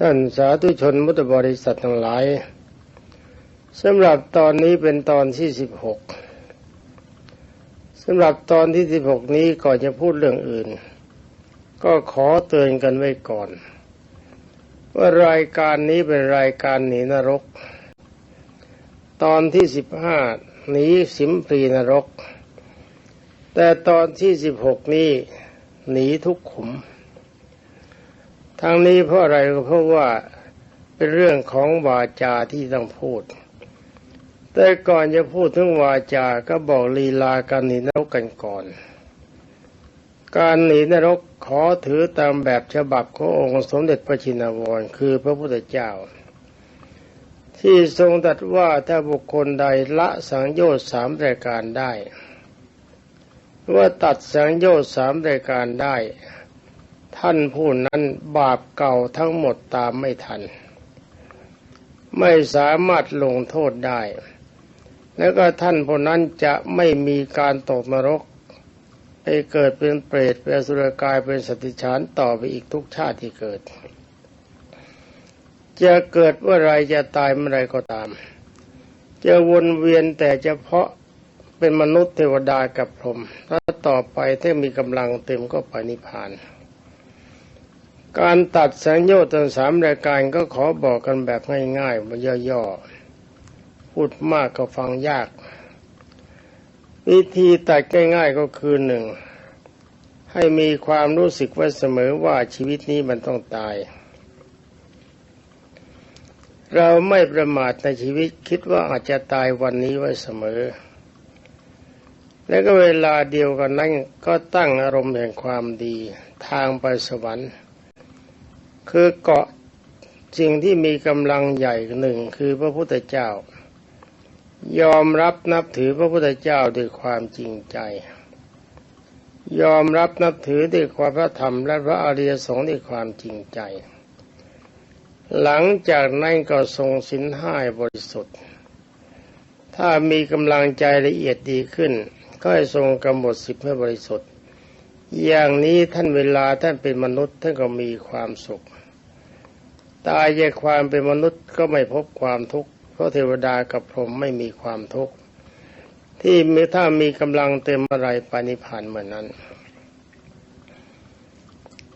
ท่านสาธุชนมุตบริษัททั้งหลายสำหรับตอนนี้เป็นตอนที่สิบหกสำหรับตอนที่สิบหกนี้ก่อนจะพูดเรื่องอื่น ก็ขอเตือนกันไว้ก่อน ว่ารายการนี้เป็นรายการหนีนรก ตอนที่สิบห้าหนีสิมปรีนรก แต่ตอนที่สิบหกนี้หนีทุกขุม ทางนี้เพราะอะไรก็เพราะว่าเป็นเรื่องของวาจาที่ต้องพูด แต่ก่อนจะพูดถึงวาจาก็บอกลีลาการหนีนรกกันก่อน การหนีนรกขอถือตามแบบฉบับขององค์สมเด็จพระชินวรคือพระพุทธเจ้า ที่ทรงตรัสว่าถ้าบุคคลใดละสังโยชน์สามรายการได้ ว่าตัดสังโยชน์สามรายการได้ ท่านผู้นั้นบาปเก่าทั้งหมดตามไม่ทัน ไม่สามารถลงโทษได้ แล้วก็ท่านผู้นั้นจะไม่มีการตกนรก ไปเกิดเป็นเปรตเป็นสุรกายเป็นสติฉานต่อไปอีกทุกชาติที่เกิด จะเกิดเมื่อไรจะตายเมื่อไรก็ตาม จะวนเวียนแต่เฉพาะเป็นมนุษย์เทวดากับพรหมแล้วต่อไปถ้ามีกำลังเต็มก็ไปนิพพาน การตัดสัญญาทั้งสามรายการก็ขอบอกกันแบบง่ายๆมันย่อๆ พูดมากก็ฟังยาก วิธีตัดง่ายๆก็คือหนึ่ง ให้มีความรู้สึกไว้เสมอว่าชีวิตนี้มันต้องตาย เราไม่ประมาทในชีวิตคิดว่าอาจจะตายวันนี้ไว้เสมอ และก็เวลาเดียวกันนั้นก็ตั้งอารมณ์แห่งความดีทางไปสวรรค์ คือเกาะสิ่งที่มีกำลังใหญ่หนึ่งคือพระพุทธเจ้า ยอมรับนับถือพระพุทธเจ้าด้วยความจริงใจ ยอมรับนับถือด้วยความพระธรรมและพระอริยสงฆ์ด้วยความจริงใจ หลังจากนั้นก็ทรงสินห้าบริสุทธิ์ ถ้ามีกำลังใจละเอียดดีขึ้น ก็ให้ทรงกำหนดสิบให้บริสุทธิ์ อย่างนี้ท่านเวลาท่านเป็นมนุษย์ท่านก็มีความสุข ตายจากความเป็นมนุษย์ก็ไม่พบความทุกข์เพราะเทวดากับพรหมไม่มีความทุกข์ที่มีถ้ามีกำลังเต็มอะไรปานิพานเหมือนนั้น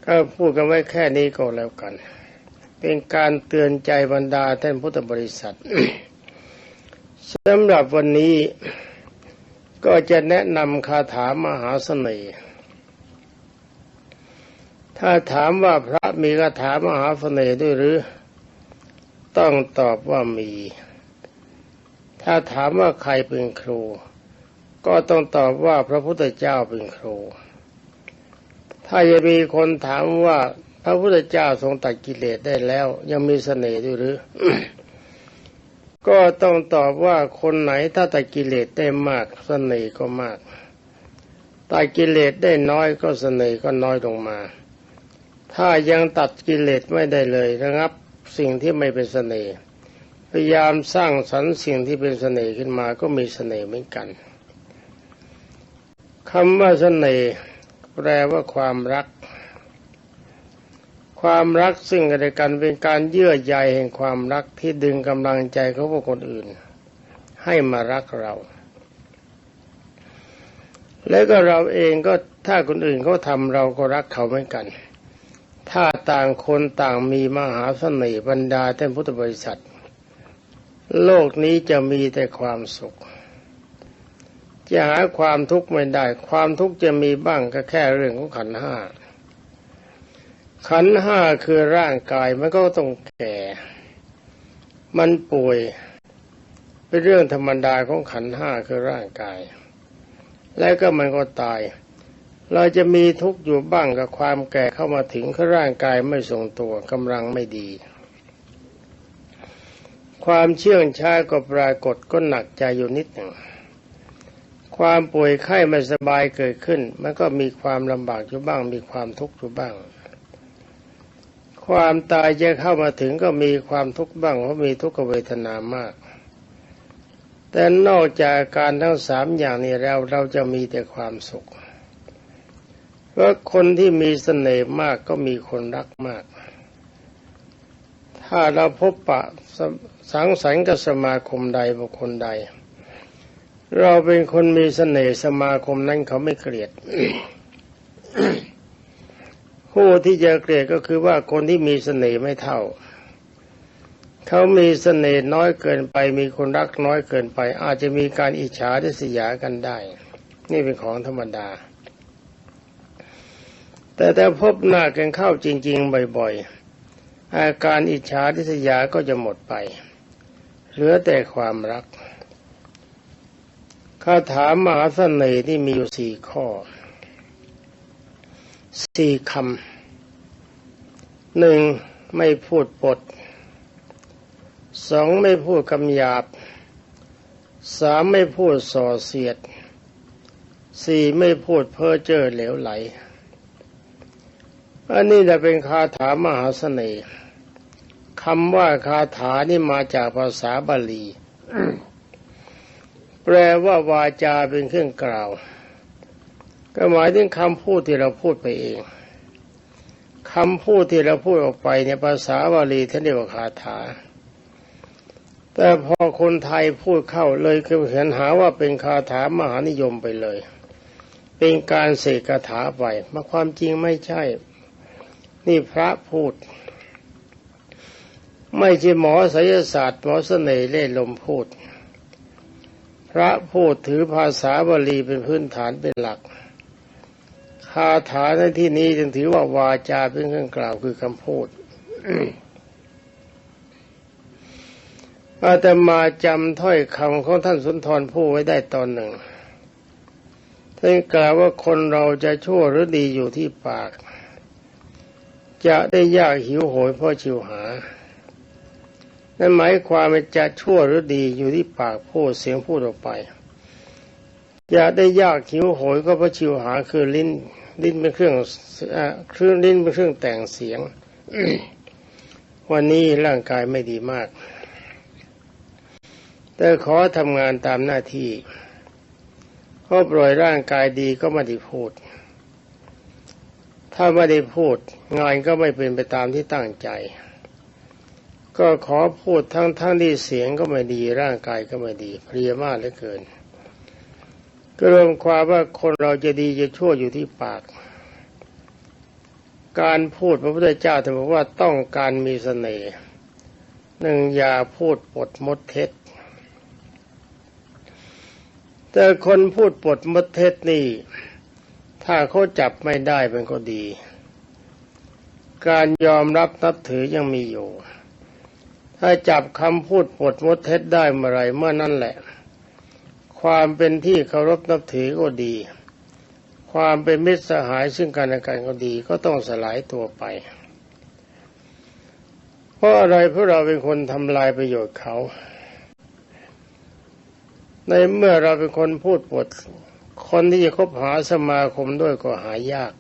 ก็พูดกันไว้แค่นี้ก็แล้วกัน เป็นการเตือนใจบรรดาท่านพุทธบริษัทสำหรับวันนี้ก็จะแนะนำคาถามหาเสน่ห์ ถ้าถามว่าพระมีคาถามหาเสน่ห์ด้วยหรือ ต้องตอบว่ามี ถ้าถามว่าใครเป็นครู ก็ต้องตอบว่าพระพุทธเจ้าเป็นครู ถ้าจะมีคนถามว่าพระพุทธเจ้าทรงตัดกิเลสได้แล้ว ยังมีเสน่ห์ด้วยหรือ ก็ต้องตอบว่าคนไหนถ้าตัดกิเลสได้มากเสน่ห์ก็มากตัดกิเลสได้น้อยก็เสน่ห์ก็น้อยลงมา ถ้ายังตัดกิเลสไม่ได้เลยนะครับ สิ่งที่ไม่เป็นเสน่ห์พยายามสร้างสรรค์สิ่งที่เป็นเสน่ห์ขึ้นมาก็มีเสน่ห์เหมือนกันคำว่าเสน่ห์แปลว่าความรัก ความรักซึ่งกันและกันเป็นการเยื่อใยแห่งความรักที่ดึงกำลังใจของพวกคนอื่น ให้มารักเรา แล้วก็เราเองก็ถ้าคนอื่นเขาทำเราก็รักเขาเหมือนกัน ถ้าต่างคนต่างมีมหาเสน่ห์บรรดาท่านพุทธบริษัท โลกนี้จะมีแต่ความสุข จะหาความทุกข์ไม่ได้ ความทุกข์จะมีบ้างก็แค่เรื่องของขันห้า ขันห้าคือร่างกายมันก็ต้องแก่ มันป่วยเป็นเรื่องธรรมดาของขันห้าคือร่างกาย แล้วก็มันก็ตาย เราจะมีทุกข์อยู่บ้างกับความแก่เข้ามาถึงร่างกายไม่ทรงตัวกำลังไม่ดี ความเชื่องช้าก็ปรากฏก็หนักใจอยู่นิดหนึ่งความป่วยไข้ไม่สบายเกิดขึ้น มันก็มีความลำบากอยู่บ้าง มีความทุกข์อยู่บ้าง ความตายจะเข้ามาถึงก็มีความทุกข์บ้างเพราะมีทุกขเวทนามาก แต่นอกจากการทั้งสามอย่างนี้แล้วเราจะมีแต่ความสุข เพราคนที่มีเสน่ห์มากก็มีคนรักมาก ถ้าเราพบปะสสังสรรค์กับสมาคมใดบุคคลใด เราเป็นคนมีเสน่ห์สมาคมนั้นเขาไม่เกลียดผู้ที่จะเกลียดก็คือว่าคนที่มีเสน่ห์ไม่เท่า เขามีเสน่ห์น้อยเกินไป มีคนรักน้อยเกินไป อาจจะมีการอิจฉาทิษยากันได้ นี่เป็นของธรรมดา แต่ถ้าพบหน้ากันเข้าจริง ๆ บ่อยๆ อาการอิจฉาทิษยาก็จะหมดไป เหลือแต่ความรักคาถามหาเสน่ห์ที่มีอยู่สี่ข้อสี่คำหนึ่งไม่พูดปดสองไม่พูดคำหยาบสามไม่พูดส่อเสียดสี่ไม่พูดเพ้อเจ้อเหลวไหล อันนี้จะเป็นคาถามหาเสน่ห์คำว่าคาถานี่มาจากภาษาบาลี แปลว่าวาจาเป็นเครื่องกล่าว ก็หมายถึงคำพูดที่เราพูดไปเองคำพูดที่เราพูดออกไปในภาษาบาลีท่านเรียกว่าคาถา แต่พอคนไทยพูดเข้าเลยคือเห็นหาว่าเป็นคาถามหานิยมไปเลย เป็นการเสกคาถาไปมาความจริงไม่ใช่ นี่พระพูด ไม่ใช่หมอไสยศาสตร์หมอเสน่ห์เล่ลมพูด พระพูดถือภาษาบาลีเป็นพื้นฐานเป็นหลักคาถาในที่นี้จึงถือว่าวาจาเป็นเครื่องกล่าวคือคำพูดอาตมาจำถ้อยคำของท่านสุนทรผู้ไว้ได้ตอนหนึ่งท่านกล่าวว่าคนเราจะชั่วหรือดีอยู่ที่ปาก จะได้ยากหิวโหยเพราะชิวหา นั่นหมายความว่าจะชั่วหรือดีอยู่ที่ปากพูดเสียงพูดออกไปจะได้ยากหิวโหยก็เพราะชิวหาคือลิ้นลิ้นเป็นเครื่องเครื่องลิ้นเป็นเครื่องแต่งเสียง วันนี้ร่างกายไม่ดีมาก แต่ขอทำงานตามหน้าที่เพราะปล่อยร่างกายดีก็ไม่ได้พูด ถ้าไม่ได้พูดงานก็ไม่เป็นไปตามที่ตั้งใจ ก็ขอพูดทั้งทั้งที่เสียงก็ไม่ดีร่างกายก็ไม่ดีเพลียมากเหลือเกิน ก็รวมความว่าคนเราจะดีจะชั่วอยู่ที่ปาก การพูดพระพุทธเจ้าท่านบอกว่าต้องการมีเสน่ห์หนึ่งอย่าพูดปดมดเท็จ แต่คนพูดปดมดเท็จนี่ ถ้าเขาจับไม่ได้เป็นก็ดี การยอมรับนับถือยังมีอยู่ ถ้าจับคำพูดปดมดเท็จได้เมื่อไรเมื่อนั่นแหละ ความเป็นที่เคารพนับถือก็ดี ความเป็นมิตรสหายซึ่งกันและกันก็ดีก็ต้องสลายตัวไป เพราะอะไรเพราะเราเป็นคนทำลายประโยชน์เขา ในเมื่อเราเป็นคนพูดปด คนที่จะคบหาสมาคมด้วยก็หายาก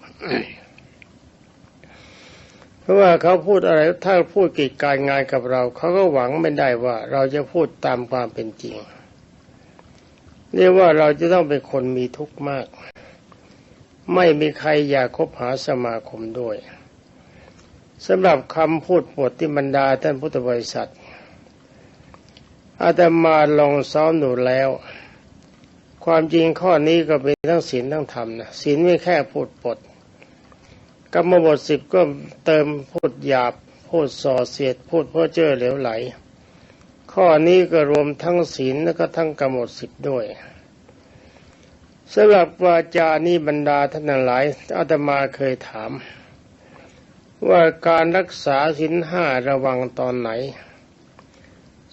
เพราะว่าเขาพูดอะไรถ้าพูดกิจการงานกับเรา เขาก็หวังไม่ได้ว่า เราจะพูดตามความเป็นจริงเรียกว่าเราจะต้องเป็นคนมีทุกข์มาก ไม่มีใครอยากคบหาสมาคมด้วยสำหรับคำพูดปดที่บรรดาท่านพุทธบริษัทอาตมาลองซ้อมดูแล้ว ความจริงข้อนี้ก็เป็นทั้งศีลทั้งธรรมนะศีลไม่แค่พูดปดกรรมบทสิบก็เติมพูดหยาบพูดส่อเสียดพูดเพ้อเจ้อเหลวไหล ข้อนี้ก็รวมทั้งศีลแล้วก็ทั้งกรรมบทสิบด้วยสำหรับวาจานี้บรรดาท่านหลายอาตมาเคยถาม ว่าการรักษาศีลห้าระวังตอนไหน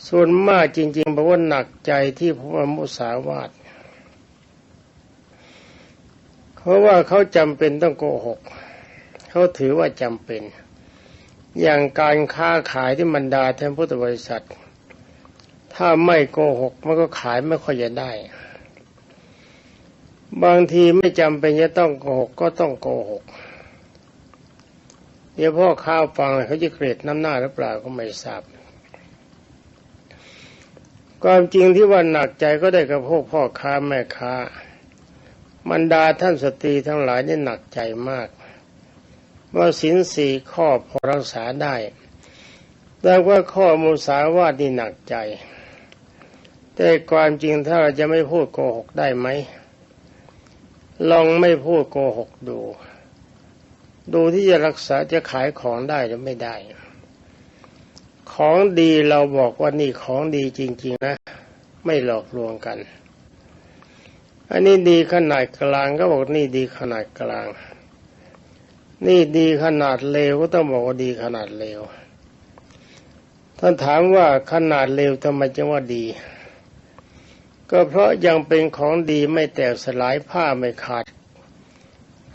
ส่วนมากจริงๆบอกว่าหนักใจที่พระมุสาวาทเพ ราะว่าเขาจำเป็นต้องโกหก เขาถือว่าจำเป็น อย่างการค้าขายที่บรรดาแทนพุทธบริษัท ถ้าไม่โกหกมันก็ขายไม่ค่อยจะได้ บางทีไม่จำเป็นจะต้องโกหกก็ต้องโกหก เดี๋ยวพ่อข้าวฟังเขาจะเกลียดน้ำหน้าหรือเปล่าก็ไม่ทราบความจริงที่ว่าหนักใจก็ได้กับพวกพ่อค้าแม่ค้า บรรดาท่านสตรีทั้งหลายนี่หนักใจมาก ว่าสินสี่ข้อพอรักษาได้โดแต่ว่าข้อมูสาวาทนี่หนักใจ แต่ความจริงถ้าเราจะไม่พูดโกหกได้ไหม ลองไม่พูดโกหกดู ดูที่จะรักษาจะขายของได้หรือไม่ได้ ของดีเราบอกว่านี่ของดีจริง ๆ นะ ไม่หลอกลวงกัน อันนี้ดีขนาดกลางก็บอกนี่ดีขนาดกลาง นี่ดีขนาดเลวก็ต้องบอกว่าดีขนาดเลวท่านถามว่าขนาดเลวทำไมจึงว่าดี ก็เพราะยังเป็นของดีไม่แตกสลายผ้าไม่ขาด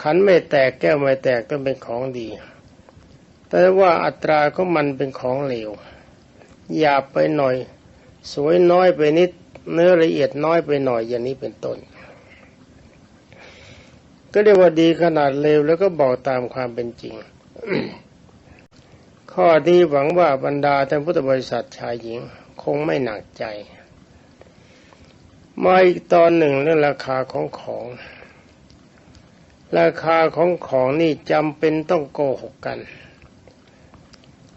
ขันไม่แตกแก้วไม่แตกก็เป็นของดี แต่ว่าอัตราของมันเป็นของเลวหยาบไปหน่อย สวยน้อยไปนิดเนื้อละเอียดน้อยไปหน่อยอย่างนี้เป็นต้น ก็เรียกว่าดีขนาดเลวแล้วก็บอกตามความเป็นจริง ข้อนี้หวังว่าบรรดาท่านพุทธบริษัทชายหญิงคงไม่หนักใจ มาอีกตอนหนึ่งเรื่องราคาของของ ราคาของของนี่จำเป็นต้องโกหกกัน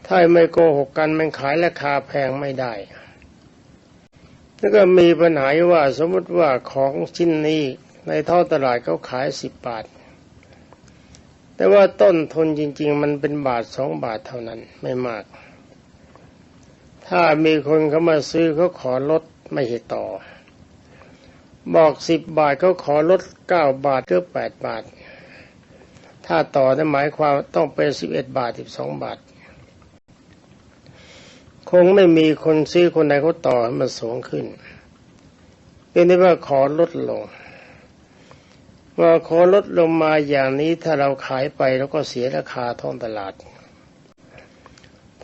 ถ้าไม่โกหกกันมันขายราคาแพงไม่ได้แล้วก็มีปัญหาว่าสมมติว่าของชิ้นนี้ ในท้องตลาดเขาขายสิบบาท แต่ว่าต้นทุนจริง ๆ มันเป็นบาทสองบาทเท่านั้นไม่มาก ถ้ามีคนเขามาซื้อเขาขอลดไม่ให้ต่อ บอกสิบบาทเขาขอลดเก้าบาทหรือแปดบาท ถ้าต่อนั่นหมายความต้องเป็นสิบเอ็ดบาทสิบสองบาท คงไม่มีคนซื้อคนใดเขาต่อให้มันสูงขึ้นเป็นที่ว่าขอลดลง ว่าขอลดลงมาอย่างนี้ถ้าเราขายไปแล้วก็เสียราคาท้องตลาด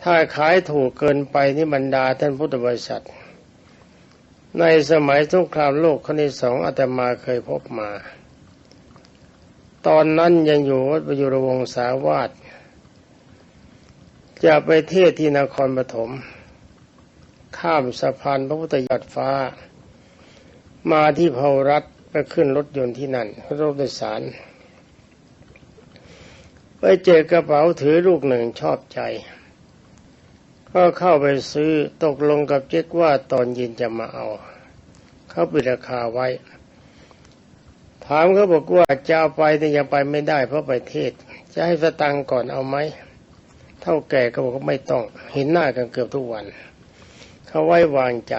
ถ้าขายถูกเกินไปนี่บรรดาท่านพุทธบริษัท ในสมัยสงครามโลกครั้งที่สองอาตมาเคยพบมา ตอนนั้นยังอยู่วัดประยุรวงศาวาสจะไปเทศที่นครปฐมข้ามสะพานพระพุทธยอดฟ้า มาที่เผารัฐ ไปขึ้นรถยนต์ที่นั่นรถโดยสารไปเจอกระเป๋าถือลูกหนึ่งชอบใจ ก็เข้าไปซื้อตกลงกับเจ๊กว่าตอนเย็นจะมาเอา เขาปิดราคาไว้ ถามเขาบอกว่าจะเอาไปแต่ยังไปไม่ได้เพราะไปเทศ จะให้สตังก่อนเอาไหมเท่าแก่ก็บอกว่าไม่ต้องเห็นหน้ากันเกือบทุกวัน เขาไว้วางใจ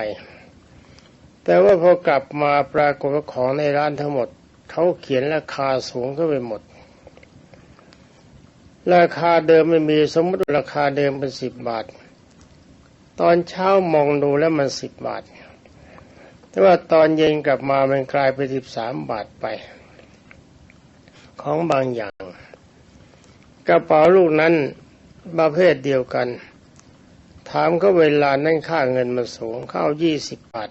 แต่ว่าพอกลับมาปรากฏว่าของในร้านทั้งหมดเขาเขียนราคาสูงขึ้นไปหมด ราคาเดิมไม่มีสมมติราคาเดิมเป็นสิบบาท ตอนเช้ามองดูแล้วมันสิบบาท แต่ว่าตอนเย็นกลับมามันกลายเป็นสิบสามบาทไป ของบางอย่าง กระเป๋าลูกนั้นประเภทเดียวกัน ถามก็เวลานั่นค่าเงินมันสูงเข้ายี่สิบบาท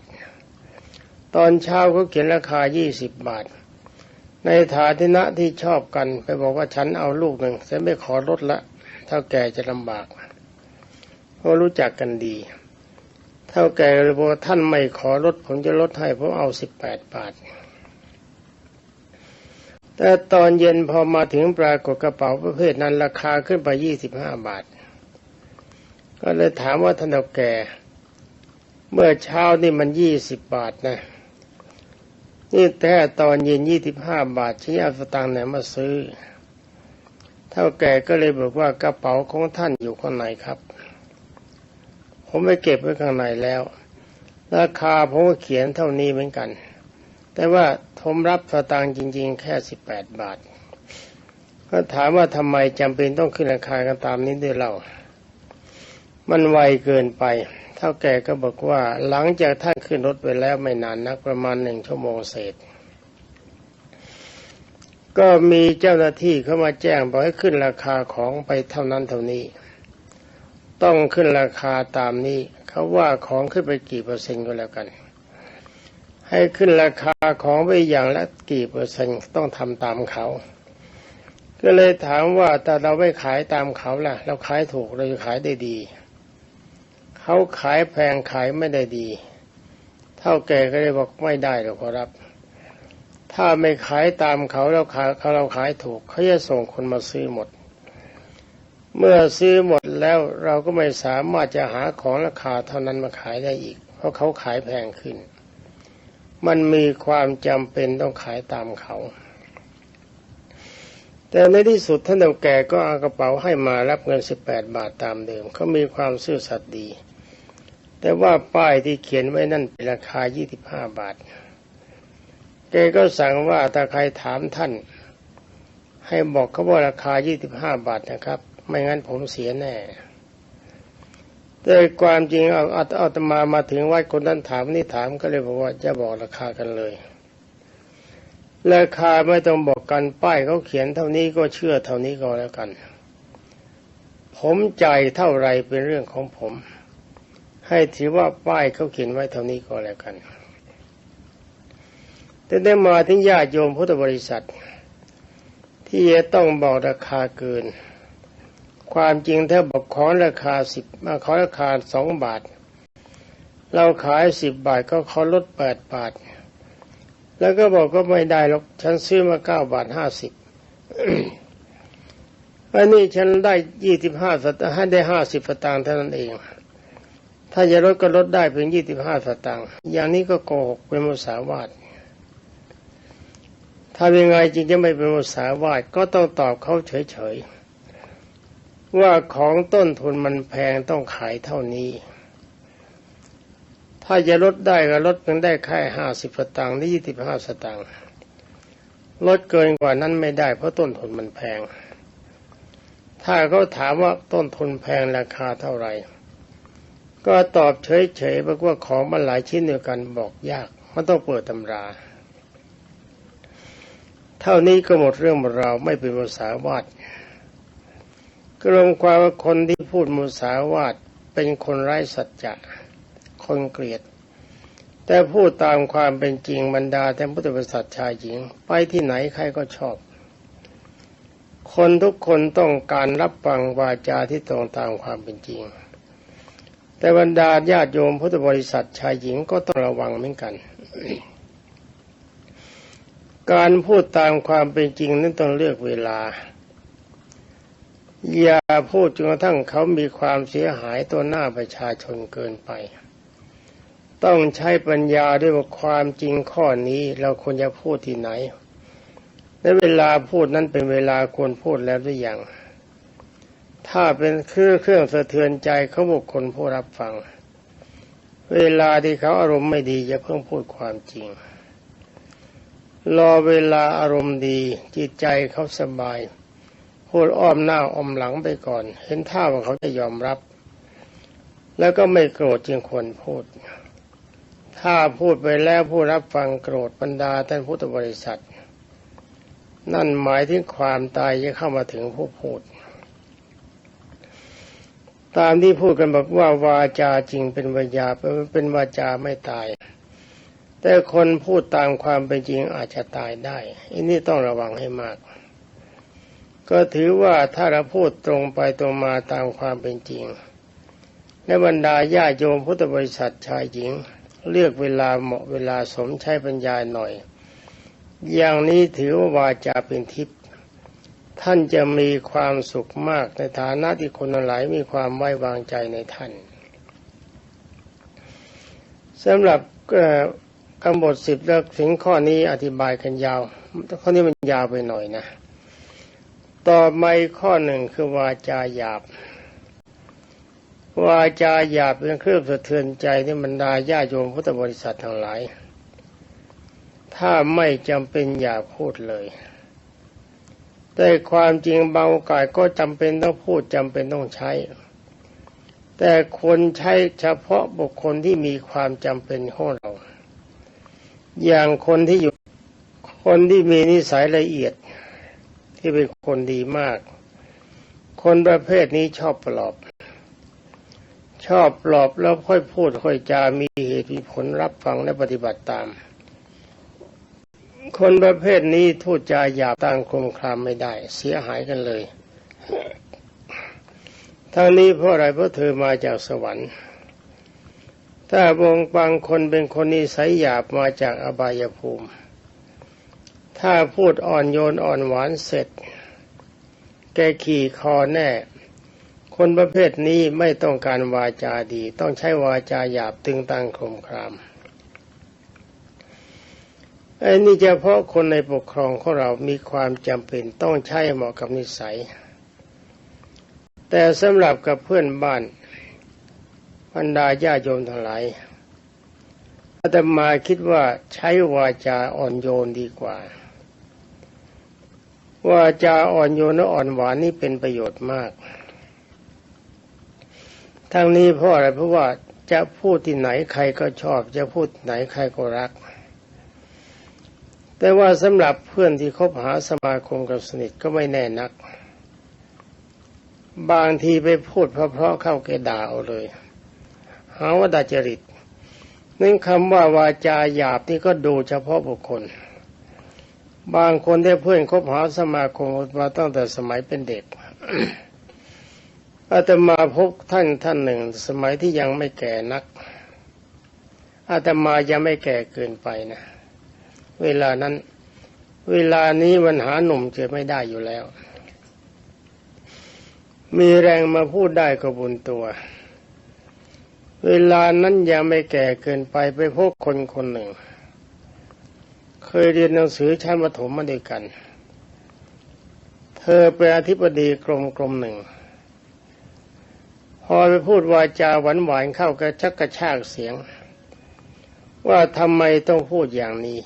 ตอนเช้าเขาเขียนราคายี่สิบบาท ในฐานะที่ชอบกันไปบอกว่าฉันเอาลูกหนึ่งฉันไม่ขอลดละ เท่าแก่จะลำบาก เพราะรู้จักกันดี เท่าแก่เลยบอกว่าท่านไม่ขอลดผมจะลดให้ผมเอาสิบแปดบาท แต่ตอนเย็นพอมาถึงปรากฏกระเป๋าประเภทนั้นราคาขึ้นไปยี่สิบห้าบาท ก็เลยถามว่าท่านเท่าแก่เมื่อเช้านี่มันยี่สิบบาทนะ นี่แต่ตอนเย็นยี่สิบห้าบาทฉันเอาสตางค์ไหนมาซื้อ เท่าแก่ก็เลยบอกว่ากระเป๋าของท่านอยู่ข้างในครับ ผมไปเก็บไว้ข้างในแล้ว ราคาผมเขียนเท่านี้เหมือนกัน แต่ว่าผมรับสตางค์จริง ๆ แค่สิบแปดบาท ก็ถามว่าทำไมจำเป็นต้องขึ้นราคากันตามนี้ด้วยเรา มันไวเกินไป ท่าแก่ก็บอกว่าหลังจากท่านขึ้นรถไปแล้วไม่นานนักประมาณหนึ่งชั่วโมงเศษ ก็มีเจ้าหน้าที่เข้ามาแจ้งบอกให้ขึ้นราคาของไปเท่านั้นเท่านี้ ต้องขึ้นราคาตามนี้เขาว่าของขึ้นไปกี่เปอร์เซ็นต์ก็แล้วกัน ให้ขึ้นราคาของไปอย่างละกี่เปอร์เซ็นต์ต้องทำตามเขา ก็เลยถามว่าแต่เราไม่ขายตามเขาล่ะ เราขายถูกเราจะขายได้ดี เขาขายแพงขายไม่ได้ดี เท่าแก่ก็เลยบอกไม่ได้หรอกขอรับ ถ้าไม่ขายตามเขาเราขายเขาเราขายถูกเขาจะส่งคนมาซื้อหมด เมื่อซื้อหมดแล้วเราก็ไม่สามารถจะหาของราคาเท่านั้นมาขายได้อีก เพราะเขาขายแพงขึ้น มันมีความจำเป็นต้องขายตามเขาแต่ในที่สุดท่านเฒ่าแก่ก็เอากระเป๋าให้มารับเงินสิบแปดบาทตามเดิมเขามีความซื่อสัตย์ดี แต่ว่าป้ายที่เขียนไว้นั่นเป็นราคายี่สิบาท แกก็สั่งว่าถ้าใครถามท่าน ให้บอกเขาว่าราคายี่สิบาทนะครับ ไม่งั้นผมเสียแน่แต่ความจริงเอาเอาเอาตมามาถึงวัดคนนั้นถามนี่ถามก็เลยบอกว่าจะบอกราคากันเลย ราคาไม่ต้องบอกกันป้ายเขาเขียนเท่านี้ก็เชื่อเท่านี้ก็แล้วกัน ผมจ่ายเท่าไรเป็นเรื่องของผม ให้ถือว่าป้ายเขาเขียนไว้เท่านี้ก็แล้วกันแต่ได้มาถึงญาติโยมพุทธบริษัท ที่จะต้องบอกราคาเกิน ความจริงถ้าบอกขอราคาสิบมาขอราคาสองบาท เราขายสิบบาทก็ขาลดแปดบาท แล้วก็บอกก็ไม่ได้หรอกฉันซื้อมาเก้าบาทห้าสิบอันนี้ฉันได้ยี่สิบห้าสตางค์ให้ได้ห้าสิบสตางค์เท่านั้นเอง ถ้าจะลดก็ลดได้เพียงยี่สิบห้าสตางค์อย่างนี้ก็โกหกเป็นมุสาวาทถ้ายังไงจริงจะไม่เป็นมุสาวาทก็ต้องตอบเขาเฉยๆว่าของต้นทุนมันแพงต้องขายเท่านี้ ถ้าจะลดได้ก็ลดเพียงได้แค่ห้าสิบสตางค์หรือยี่สิบห้าสตางค์ลดเกินกว่านั้นไม่ได้เพราะต้นทุนมันแพง ถ้าเขาถามว่าต้นทุนแพงราคาเท่าไหร่ ก็ตอบเฉยๆบอกว่าของมันหลายชิ้นเดียวกันบอกยาก มันต้องเปิดตำรา เท่านี้ก็หมดเรื่องหมดราวไม่เป็นมุสาวาทกรวมความว่าคนที่พูดมุสาวาทเป็นคนไร้สัจจะคนเกลียด แต่พูดตามความเป็นจริงบรรดาแต่พุทธบริษัทชายหญิง ไปที่ไหนใครก็ชอบ คนทุกคนต้องการรับฟังวาจาที่ตรงตามความเป็นจริง แต่บรรดาญาติโยมพุทธบริษัทชายหญิงก็ต้องระวังเหมือนกัน การพูดตามความเป็นจริงนั้นต้องเลือกเวลา อย่าพูดจนกระทั่งเขามีความเสียหายตัวหน้าประชาชนเกินไป ต้องใช้ปัญญาด้วยว่าความจริงข้อนี้เราควรจะพูดที่ไหนและเวลาพูดนั้นเป็นเวลาควรพูดแล้วหรือยัง ถ้าเป็นเครื่องเครื่องสะเทือนใจเขาบุคคลผู้รับฟัง เวลาที่เขาอารมณ์ไม่ดีอย่าเพิ่งพูดความจริง รอเวลาอารมณ์ดีจิตใจเขาสบาย พูดอ้อมหน้าอ้อมหลังไปก่อน เห็นท่าว่าเขาจะยอมรับ แล้วก็ไม่โกรธจึงควรพูด ถ้าพูดไปแล้วผู้รับฟังโกรธบรรดาท่านพุทธบริษัท นั่นหมายถึงความตายจะเข้ามาถึงผู้พูด ตามที่พูดกันบอกว่าวาจาจริงเป็นวาจาเป็นวาจาไม่ตาย แต่คนพูดตามความเป็นจริงอาจจะตายได้อันนี้ต้องระวังให้มาก ก็ถือว่าถ้าเราพูดตรงไปตรงมาตามความเป็นจริง และบรรดาญาโยมพุทธบริษัทชายหญิง เลือกเวลาเหมาะเวลาสมใช้ปัญญาหน่อย อย่างนี้ถือว่าวาจาเป็นทิพย์ ท่านจะมีความสุขมากในฐานะที่คนหลายมีความไว้วางใจในท่านสำหรับกำหนดสิบแล้วถึงข้อนี้อธิบายกันยาว ข้อนี้มันยาวไปหน่อยนะ ต่อมาข้อหนึ่งคือวาจาหยาบ วาจาหยาบเป็นเครื่องสะเทือนใจที่บรรดาญาโยมพุทธบริษัททั้งหลาย ถ้าไม่จำเป็นอย่าพูดเลย แต่ความจริงบางโอกาสก็จำเป็นต้องพูดจำเป็นต้องใช้ แต่คนใช้เฉพาะบุคคลที่มีความจำเป็นของเรา อย่างคนที่อยู่คนที่มีนิสัยละเอียด ที่เป็นคนดีมาก คนประเภทนี้ชอบปลอบ ชอบปลอบแล้วค่อยพูดค่อยจามีเหตุมีผลรับฟังและปฏิบัติตาม คนประเภทนี้ทูดจาหยาบต่างคมคลามไม่ได้ เสียหายกันเลยทั้งนี้เพราะอะไรเพราะเธอมาจากสวรรค์ ถ้าวงบางคนเป็นคนนิสัยหยาบมาจากอบายภูมิ ถ้าพูดอ่อนโยนอ่อนหวานเสร็จ แกขี่คอแน่ คนประเภทนี้ไม่ต้องการวาจาดี ต้องใช้วาจาหยาบตึงตังคมคราม ไอ้นี่เฉพาะคนในปกครองของเรามีความจำเป็นต้องใช้เหมาะกับนิสัย แต่สำหรับกับเพื่อนบ้านบรรดาญาโยมทั้งหลายอาตมาคิดว่าใช้วาจาอ่อนโยนดีกว่า วาจาอ่อนโยนและอ่อนหวานนี่เป็นประโยชน์มาก ทั้งนี้เพราะอะไรเพราะว่าจะพูดที่ไหนใครก็ชอบ จะพูดไหนใครก็รัก แต่ว่าสำหรับเพื่อนที่คบหาสมาคมกับสนิทก็ไม่แน่นัก บางทีไปพูดเพราะๆเข้าแกด่าเอาเลยหาว่าดาจริตนั่นคำว่าวาจาหยาบนี่ก็ดูเฉพาะบุคคล บางคนได้เพื่อนคบหาสมาคมมาตั้งแต่สมัยเป็นเด็กอาตมาพบท่านท่านหนึ่ง สมัยที่ยังไม่แก่นักอาตมายังไม่แก่เกินไปนะ เวลานั้น เวลานี้มันหาหนุ่มเจอไม่ได้อยู่แล้ว มีแรงมาพูดได้ก็บุญตัว เวลานั้นยังไม่แก่เกินไปไปพบคนคนหนึ่ง เคยเรียนหนังสือชั้นประถมมาด้วยกัน เธอเป็นอธิบดีกรมกรมหนึ่งพอไปพูดวาจาหวานหวานเข้ากระชักกระชากเสียง ว่าทำไมต้องพูดอย่างนี้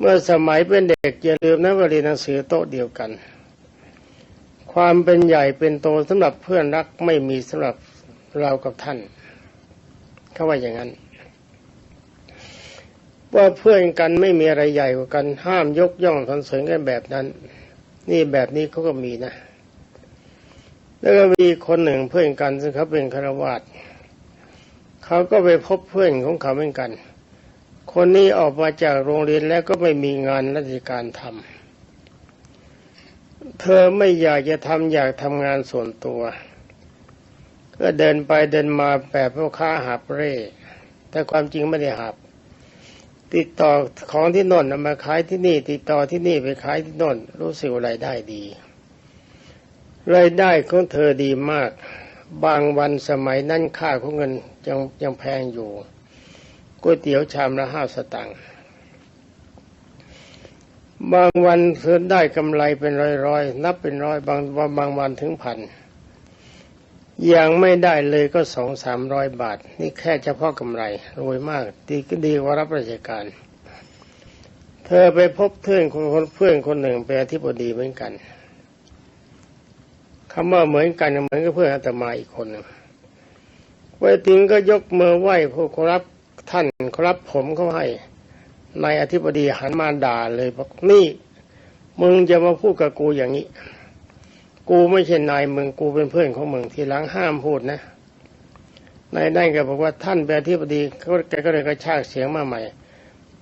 เมื่อสมัยเป็นเด็กอย่าลืมนะว่าเรียนหนังสือโต๊ะเดียวกัน ความเป็นใหญ่เป็นโตสำหรับเพื่อนรักไม่มีสำหรับเรากับท่านเขาว่าอย่างนั้นว่าเพื่อนกันไม่มีอะไรใหญ่กว่ากันห้ามยกย่องสรรเสริญกันแบบนั้น นี่แบบนี้เขาก็มีนะ แล้วก็มีคนหนึ่งเพื่อนกันซึ่งเขาเป็นคารวาสเขาก็ไปพบเพื่อนของเขาเหมือนกัน คนนี้ออกมาจากโรงเรียนแล้วก็ไม่มีงานราชการทำ เธอไม่อยากจะทำอยากทำงานส่วนตัว ก็เดินไปเดินมาแบบพ่อค้าหับเร่ แต่ความจริงไม่ได้หับติดต่อของที่นนท์มาขายที่นี่ ติดต่อที่นี่ไปขายที่นนท์รู้สึกรายได้ดีรายได้ของเธอดีมาก บางวันสมัยนั้นค่าของเงินยังยังแพงอยู่ ก๋วยเตี๋ยวชามละห้าสตางค์บางวันเธอได้กำไรเป็นร้อยๆนับเป็นร้อยบางวันบางวันถึงพันยังไม่ได้เลยก็สองสามร้อยบาท นี่แค่เฉพาะกำไรรวยมาก ดีก็ดีกว่ารับราชการ เธอไปพบเพื่อนคนเพื่อนคนหนึ่งเป็นอธิบดีเหมือนกันคำว่าเหมือนกันเหมือนกับเพื่อนอาตมาอีกคนหนึ่งไปถึงก็ยกมือไหว้ผู้ครับ ท่านครับผมเขาให้นายอธิบดีหันมาด่าเลยบอกนี่ มึงจะมาพูดกับกูอย่างนี้ กูไม่ใช่นายมึงกูเป็นเพื่อนของมึงทีหลังห้ามพูดนะนายได้ก็บอกว่าท่านเป็นอธิบดีเขาแกก็เลยกระชากเสียงมาใหม่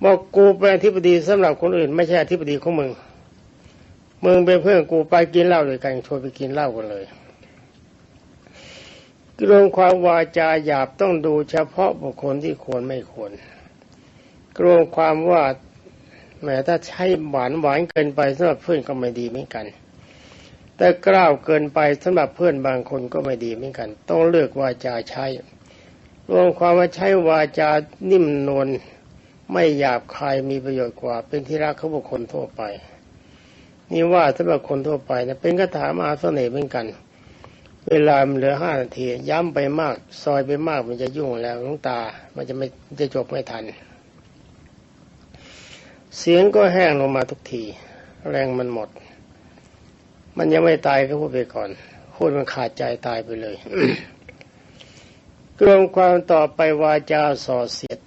บอกกูเป็นอธิบดีสำหรับคนอื่น ไม่ใช่อธิบดีของมึง มึงเป็นเพื่อนกูไปกินเหล้าด้วยกันชวนไปกินเหล้ากันเลย รื่องความวาจาหยาบต้องดูเฉพาะบุคคลที่ควรไม่ควรกรวงความว่าแม้ถ้าใช้หวานหวานเกินไปสำหรับเพื่อนก็ไม่ดีเหมือนกัน แต่กล้าวเกินไปสำหรับเพื่อนบางคนก็ไม่ดีเหมือนกัน ต้องเลือกวาจาใช้ รวมความว่าใช้วาจานิ่มนวลไม่หยาบคายมีประโยชน์กว่า เป็นที่รักของบุคคลทั่วไป นี่ว่าสำหรับคนทั่วไปนะเป็นคาถามหาเสน่ห์เหมือนกัน เวลามันเหลือห้านาที ย้ำไปมาก ซอยไปมากมันจะยุ่งแล้วลุงตา มันจะไม่จะจบไม่ทัน เสียงก็แห้งลงมาทุกที แรงมันหมด มันยังไม่ตายก็พูดไปก่อนพูดมันขาดใจตายไปเลยเรวมความต่อไปวาจาส่อเสียด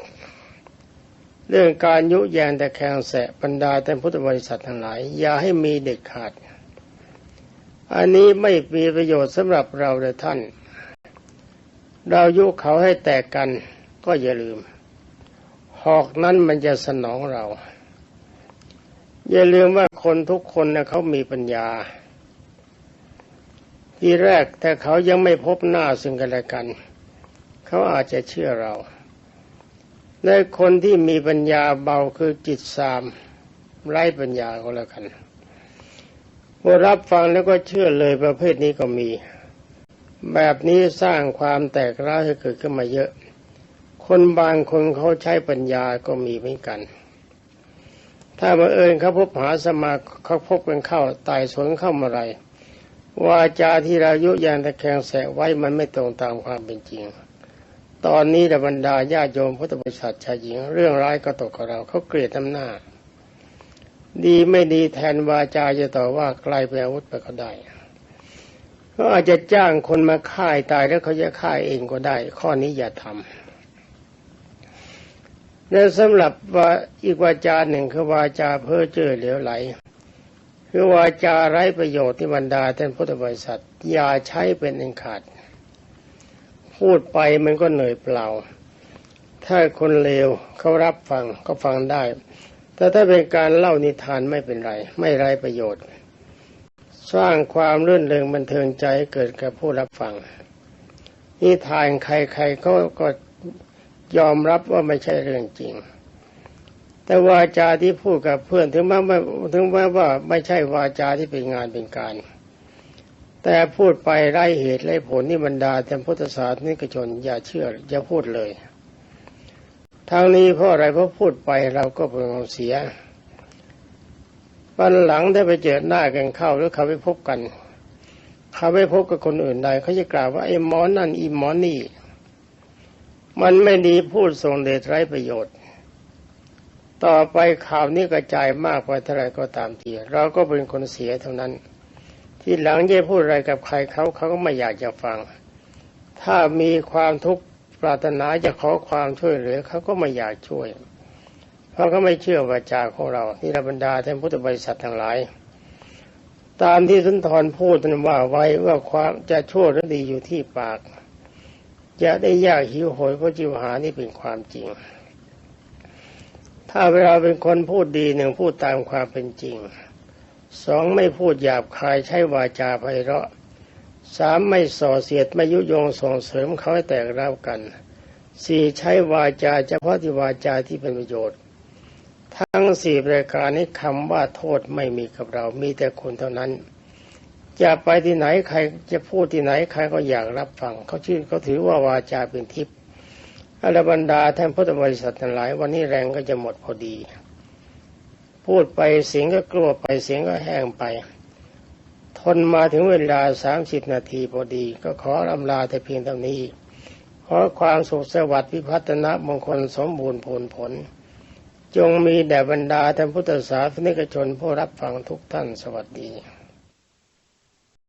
เรื่องการยุแยงแต่แคงแสะบรรดาแต่พุทธบริษัททั้งหลาย อย่าให้มีเด็กขาด อันนี้ไม่มีประโยชน์สำหรับเราเลยท่าน เรายุเขาให้แตกกันก็อย่าลืม หอกนั้นมันจะสนองเรา อย่าลืมว่าคนทุกคนนะเขามีปัญญา ทีแรกแต่เขายังไม่พบหน้าซึ่งกันและกัน เขาอาจจะเชื่อเราในคนที่มีปัญญาเบาคือจิตสามไร้ปัญญาก็แล้วกัน พอรับฟังแล้วก็เชื่อเลยประเภทนี้ก็มี แบบนี้สร้างความแตกร้าวให้เกิดขึ้นมาเยอะ คนบางคนเขาใช้ปัญญาก็มีเหมือนกัน ถ้าบังเอิญเขาพบหาสมาเขาพบกันเข้าตายสวนเข้ามาไรวาจาที่เรายุยางตะแคงแสไว้มันไม่ตรงตามความเป็นจริง ตอนนี้ดบรรดาญาโยมพุทธบริษัทชายหญิง เรื่องร้ายก็ตกกับเราเขาเกลียดน้ำหน้า ดีไม่ดีแทนวาจาจะต่อว่ากลไปอาวุธไปก็ได้ก็อาจจะจ้างคนมาฆ่าตายแล้วเขาจะฆ่าเองก็ได้ ข้อนี้อย่าทำและสำหรับว่าอีกวาจาหนึ่งคือวาจาเพ้อเจ้อเหลวไหล คือวาจาไร้ประโยชน์ที่บรรดาท่านพุทธบริษัทอย่าใช้เป็นอันขาด พูดไปมันก็เหนื่อยเปล่า ถ้าคนเลวเขารับฟังก็ฟังได้ แต่ถ้าเป็นการเล่านิทานไม่เป็นไร ไม่ไรประโยชน์ สร้างความรื่นเริงบันเทิงใจใเกิดกับผู้รับฟังนิทานใครๆก็ก็ยอมรับว่าไม่ใช่เรื่องจริง แต่วาจาที่พูดกับเพื่อนถึงแม้ว่าถึงแม้ว่าไม่ใช่วาจาที่เป็นงานเป็นการ แต่พูดไปไร้เหตุไร้ผลนี่บรรดาแต่พุทธศาสนิกชนอย่าเชื่ออย่าพูดเลย ทางนี้เพราะอะไรเพราะพูดไปเราก็เป็นความเสีย วันหลังได้ไปเจอหน้ากันเข้าหรือเขาไปพบกัน เขาไปพบกับคนอื่นใดเขาจะกล่าวว่าไอ้หมอนั่นอีหมอนี่ มันไม่ดีพูดทรงเดชไร้ประโยชน์ ต่อไปข่าวนี้กระจายมากไปเท่าไรก็ตามทีเราก็เป็นคนเสียเท่านั้น ที่หลังจะพูดอะไรกับใครเขาเขาก็ไม่อยากจะฟังถ้ามีความทุกข์ ปรารถนาจะขอความช่วยเหลือเขาก็ไม่อยากช่วย เพราะเขาไม่เชื่อวาจาของเราที่รบรรดาท่านพุทธบริษัททั้งหลาย ตามที่สุนทรพูดนั้นว่าไว้ว่าความจะชั่วหรือดีอยู่ที่ปาก จะได้ยากหิวโหยเพราะจิวหานี่เป็นความจริง ถ้าเวลาเป็นคนพูดดีหนึ่งพูดตามความเป็นจริงสองไม่พูดหยาบคายใช้วาจาไพเราะ สามไม่ส่อเสียดไม่ยุยงส่งเสริมเขาให้แตกร้าวกันสี่ใช้วาจาเฉพาะที่วาจาที่เป็นประโยชน์ ทั้งสี่ประการนี้คำว่าโทษไม่มีกับเรา มีแต่คนเท่านั้น จะไปที่ไหนใครจะพูดที่ไหนใครก็อยากรับฟังเขาชื่อเขาถือว่าวาจาเป็นทิพย์อรบรรดาท่านพุทธบริษัททั้งหลาย วันนี้แรงก็จะหมดพอดี พูดไปเสียงก็กลัวไปเสียงก็แห้งไป ทนมาถึงเวลาสามสิบนาทีพอดี ก็ขอลำลาแต่เพียงเท่านี้ขอความสุขสวัสดิ์พิพัฒนะมงคลสมบูรณ์ผลผล จงมีแด่บรรดาท่านพุทธศาสนิกชนผู้รับฟังทุกท่านสวัสดี